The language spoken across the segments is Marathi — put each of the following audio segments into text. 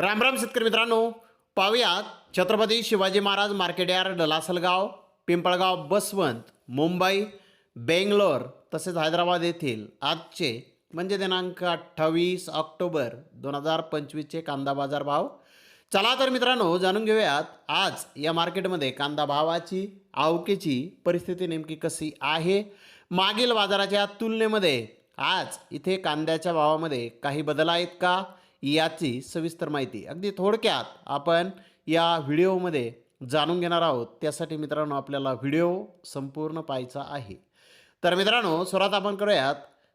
राम राम शेतकरी मित्रांनो. पाहुयात छत्रपती शिवाजी महाराज मार्केट यार्ड लासलगाव पिंपळगाव बसवंत मुंबई बेंगलोर तसेच हैदराबाद येथील आजचे म्हणजे दिनांक अठ्ठावीस ऑक्टोबर दोन हजार पंचवीसचे कांदा बाजार भाव. चला तर मित्रांनो जाणून घेऊयात आज या मार्केटमध्ये कांदा भावाची आवकेची परिस्थिती नेमकी कशी आहे? मागील बाजाराच्या तुलनेमध्ये आज इथे कांद्याच्या भावामध्ये काही बदल आहेत का? याची सविस्तर माहिती अगदी थोडक्यात आपण या व्हिडिओमध्ये जाणून घेणार आहोत. त्यासाठी मित्रांनो आपल्याला व्हिडिओ संपूर्ण पाहायचा आहे. तर मित्रांनो सुरुवात आपण करूयात.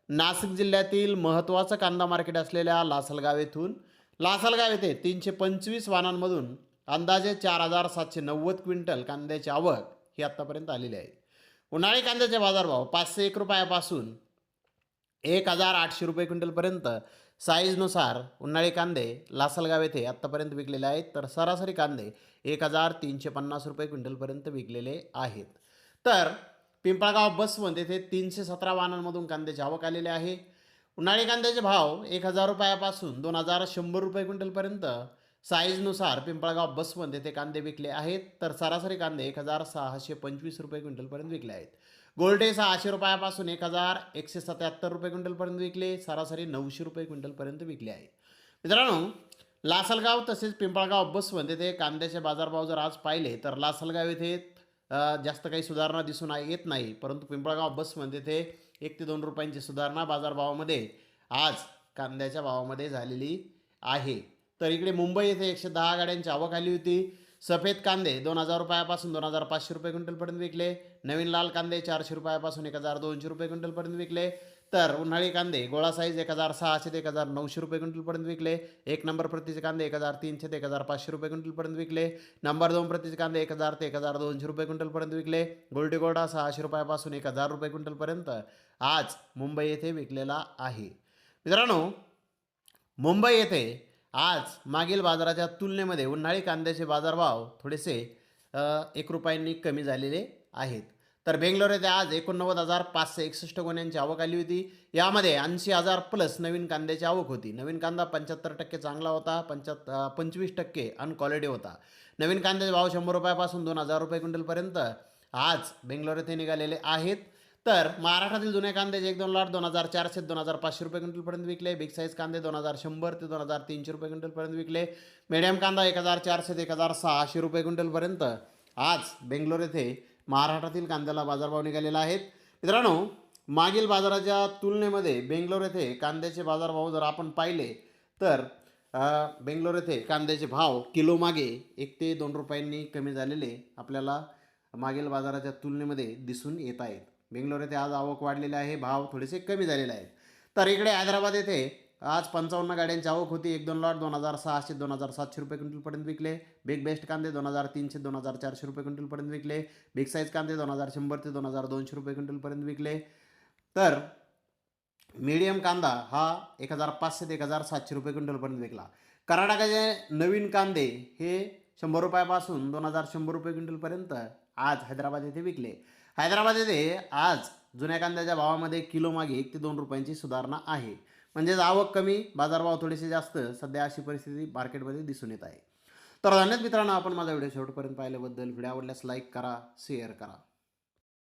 नाशिक जिल्ह्यातील महत्त्वाचं कांदा मार्केट असलेल्या लासलगाव येथून. लासलगाव येथे तीनशे पंचवीस वाहनांमधून अंदाजे चार हजार सातशे नव्वद क्विंटल कांद्याची आवक ही आत्तापर्यंत आलेली आहे. उन्हाळी कांद्याचे बाजारभाव पाचशे एक रुपयापासून एक हजार आठशे रुपये क्विंटलपर्यंत साईजनुसार उन्हाळी कांदे लासलगाव येथे आत्तापर्यंत विकलेले आहेत तर सरासरी कांदे एक हजार तीनशे पन्नास रुपये क्विंटलपर्यंत विकलेले आहेत. तर पिंपळगाव बसवंत येथे तीनशे सतरा वाहनांमधून कांद्याची आवक आलेली आहे. उन्हाळी कांद्याचे भाव एक हजार रुपयापासून दोन हजार शंभर रुपये क्विंटलपर्यंत. साईजनुसार पिंपळगाव बसवंत येथे कांदे विकले आहेत तर सरासरी कांदे एक हजार सहाशे पंचवीस रुपये क्विंटलपर्यंत विकले आहेत. गोल्डे सहाशे रुपयापासून एक हजार एकशे सत्याहत्तर रुपये क्विंटलपर्यंत विकले. सरासरी नऊशे रुपये क्विंटलपर्यंत विकले आहे. मित्रांनो लासलगाव तसेच पिंपळगाव बसवंत येथे कांद्याचे बाजारभाव जर आज पाहिले तर लासलगाव येथे जास्त काही सुधारणा दिसून येत नाही. परंतु पिंपळगाव बसवंत येथे एक ते दोन रुपयांची सुधारणा बाजारभावामध्ये आज कांद्याच्या भावामध्ये झालेली आहे. तर इकडे मुंबई येथे एकशे दहा गाड्यांची आवक आली होती. सफेद कांदे दोन हजार रुपयापासून दोन हजार पाचशे रुपये क्विंटलपर्यंत विकले. नवीन लाल कांदे चारशे रुपयापासून एक हजार दोनशे रुपये क्विंटलपर्यंत विकले. तर उन्हाळी कांदे गोळा साईज एक हजार सहाशे ते एक हजार नऊशे रुपये क्विंटलपर्यंत विकले. एक नंबर प्रतीचे कांदे एक हजार तीनशे ते एक हजार पाचशे रुपये क्विंटलपर्यंत विकले. नंबर दोन प्रतीचे कांदे एक हजार ते एक हजार दोनशे रुपये क्विंटलपर्यंत विकले. गोल्डी गोडा सहाशे रुपयापासून एक हजार रुपये क्विंटलपर्यंत आज मुंबई येथे विकलेला आहे. मित्रांनो मुंबई येथे आज मागील बाजाराच्या तुलनेमध्ये उन्हाळी कांद्याचे बाजारभाव थोडेसे एक रुपयांनी कमी झालेले आहेत. तर बेंगलोर येथे आज एकोणनव्वद हजार पाचशे एकसष्ट गोण्यांची आवक आली होती. यामध्ये ऐंशी हजार प्लस नवीन कांद्याची आवक होती. नवीन कांदा पंच्याहत्तर टक्के चांगला होता पंच्याहत्तर पंचवीस टक्के अनक्वालिटी होता. नवीन कांद्याचे भाव शंभर रुपयापासून दोन हजार रुपये क्विंटलपर्यंत आज बेंगलोर येथे निघालेले आहेत. तर महाराष्ट्रातील जुने कांदे एक दोन लाट दोन हजार चारशे दोन हजार पाचशे रुपये क्विंटलपर्यंत विकले. बिग साईज कांदे दोन हजार शंभर ते दोन हजार तीनशे रुपये क्विंटलपर्यंत विकले. मिडियम कांदा एक हजार चारशे ते एक हजार सहाशे रुपये क्विंटलपर्यंत. आज बेंगलोर येथे महाराष्ट्रातील कांद्याला बाजारभाव निघालेला आहेत मित्रांनो मागील बाजाराच्या तुलनेमध्ये बेंगलोर येथे कांद्याचे बाजारभाव जर आपण पाहिले तर बेंगलोर येथे कांद्याचे भाव किलो मागे एक ते दोन रुपयांनी कमी झालेले आपल्याला मागील बाजाराच्या तुलनेमध्ये दिसून येत आहेत. बेंगलोर येथे आज आवक वाढलेली आहे. भाव थोडेसे कमी झालेले आहेत. तर इकडे हैदराबाद येथे आज पंचावन्न गाड्यांची आवक होती. एक दोन लॉट दोन हजार सहाशे दोन हजार सातशे रुपये क्विंटलपर्यंत विकले. बिग बेस्ट कांदे दोन हजार तीनशे दोन हजार चारशे रुपये क्विंटलपर्यंत विकले. बिग साईज कांदे दोन हजार शंभर ते दोन हजार दोनशे रुपये क्विंटलपर्यंत विकले. तर मीडियम कांदा हा एक हजार पाचशे ते एक हजार सातशे रुपये क्विंटलपर्यंत विकला. कर्नाटकाचे नवीन कांदे हे शंभर रुपयापासून दोन हजार शंभर रुपये क्विंटलपर्यंत आज हैदराबाद येथे विकले. हैदराबाद येथे आज जुन्या कांद्याच्या भावामध्ये किलोमागे एक ते दोन रुपयांची सुधारणा आहे. म्हणजेच आवक कमी बाजारभाव थोडेसे जास्त सध्या अशी परिस्थिती मार्केटमध्ये दिसून येत आहे. तर धन्यवाद मित्रांनो आपण माझा व्हिडिओ शेवटपर्यंत पाहिल्याबद्दल. व्हिडिओ आवडल्यास लाईक करा शेअर करा.